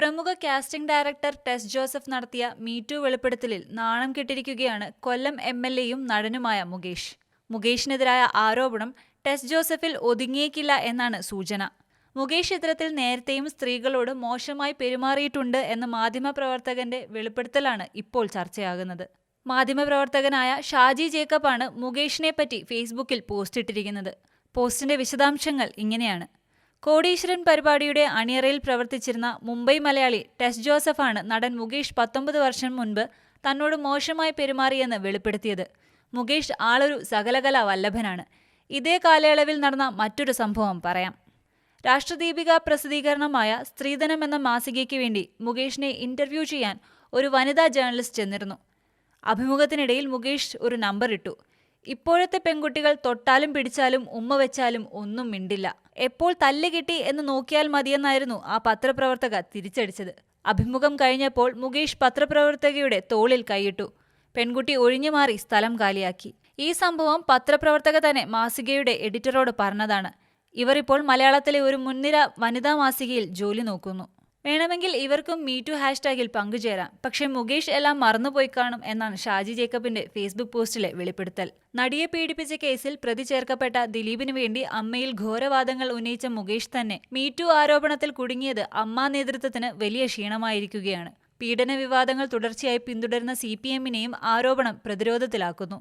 പ്രമുഖ casting director Tess Joseph നടത്തിയ me too വെളിപ്പെടുത്തലിൽ നാണം കെട്ടിരിക്കുകയാണ് കൊല്ലം എം എൽ എയും നടനുമായ മുകേഷ്. മുകേഷിനെതിരായ ആരോപണം ടെസ് ജോസഫിൽ ഒതുങ്ങിയേക്കില്ല എന്നാണ് സൂചന. മുകേഷ് ചിത്രത്തിൽ നേരത്തെയും സ്ത്രീകളോട് മോശമായി പെരുമാറിയിട്ടുണ്ട് എന്ന മാധ്യമപ്രവർത്തകന്റെ വെളിപ്പെടുത്തലാണ് ഇപ്പോൾ ചർച്ചയാകുന്നത്. മാധ്യമപ്രവർത്തകനായ ഷാജി ജേക്കബാണ് മുകേഷിനെ പറ്റി ഫേസ്ബുക്കിൽ പോസ്റ്റ് ഇട്ടിരിക്കുന്നത് പോസ്റ്റിന്റെ വിശദാംശങ്ങൾ ഇങ്ങനെയാണ്. കോടീശ്വരൻ പരിപാടിയുടെ അണിയറയിൽ പ്രവർത്തിച്ചിരുന്ന മുംബൈ മലയാളി ടെസ് ജോസഫാണ് നടൻ മുകേഷ് പത്തൊമ്പത് വർഷം മുൻപ് തന്നോട് മോശമായി പെരുമാറിയെന്ന് വെളിപ്പെടുത്തിയത്. മുകേഷ് ആളൊരു സകലകല വല്ലഭനാണ്. ഇതേ കാലയളവിൽ നടന്ന മറ്റൊരു സംഭവം പറയാം. രാഷ്ട്രദീപിക പ്രസിദ്ധീകരണമായ സ്ത്രീധനം എന്ന മാസികയ്ക്ക് വേണ്ടി മുകേഷിനെ ഇന്റർവ്യൂ ചെയ്യാൻ ഒരു വനിതാ ജേർണലിസ്റ്റ് ചെന്നിരുന്നു. അഭിമുഖത്തിനിടയിൽ മുകേഷ് ഒരു നമ്പർ ഇട്ടു ഇപ്പോഴത്തെ പെൺകുട്ടികൾ തൊട്ടാലും പിടിച്ചാലും ഉമ്മ വെച്ചാലും ഒന്നും മിണ്ടില്ല. എപ്പോൾ തല്ല് കിട്ടി എന്ന് നോക്കിയാൽ മതിയെന്നായിരുന്നു ആ പത്രപ്രവർത്തക തിരിച്ചടിച്ചത്. അഭിമുഖം കഴിഞ്ഞപ്പോൾ മുകേഷ് പത്രപ്രവർത്തകയുടെ തോളിൽ കൈയിട്ടു. പെൺകുട്ടി ഒഴിഞ്ഞു മാറി സ്ഥലം കാലിയാക്കി. ഈ സംഭവം പത്രപ്രവർത്തക തന്നെ മാസികയുടെ എഡിറ്ററോട് പറഞ്ഞതാണ്. ഇവർ ഇപ്പോൾ മലയാളത്തിലെ ഒരു മുൻനിര വനിതാ മാസികയിൽ ജോലി നോക്കുന്നു. വേണമെങ്കിൽ ഇവർക്കും മീറ്റു ഹാഷ്ടാഗിൽ പങ്കുചേരാം. പക്ഷേ മുകേഷ് എല്ലാം മറന്നുപോയി കാണും എന്നാണ് ഷാജി ജേക്കബിന്റെ ഫേസ്ബുക്ക് പോസ്റ്റിലെ വെളിപ്പെടുത്തൽ. നടിയെ പീഡിപ്പിച്ച കേസിൽ പ്രതി ചേർക്കപ്പെട്ട ദിലീപിനു വേണ്ടി അമ്മയിൽ ഘോരവാദങ്ങൾ ഉന്നയിച്ച മുകേഷ് തന്നെ മീറ്റു ആരോപണത്തിൽ കുടുങ്ങിയത് അമ്മാ നേതൃത്വത്തിന് വലിയ ക്ഷീണമായിരിക്കുകയാണ്. പീഡന വിവാദങ്ങൾ തുടർച്ചയായി പിന്തുടരുന്ന സി പി എമ്മിനെയും ആരോപണം പ്രതിരോധത്തിലാക്കുന്നു.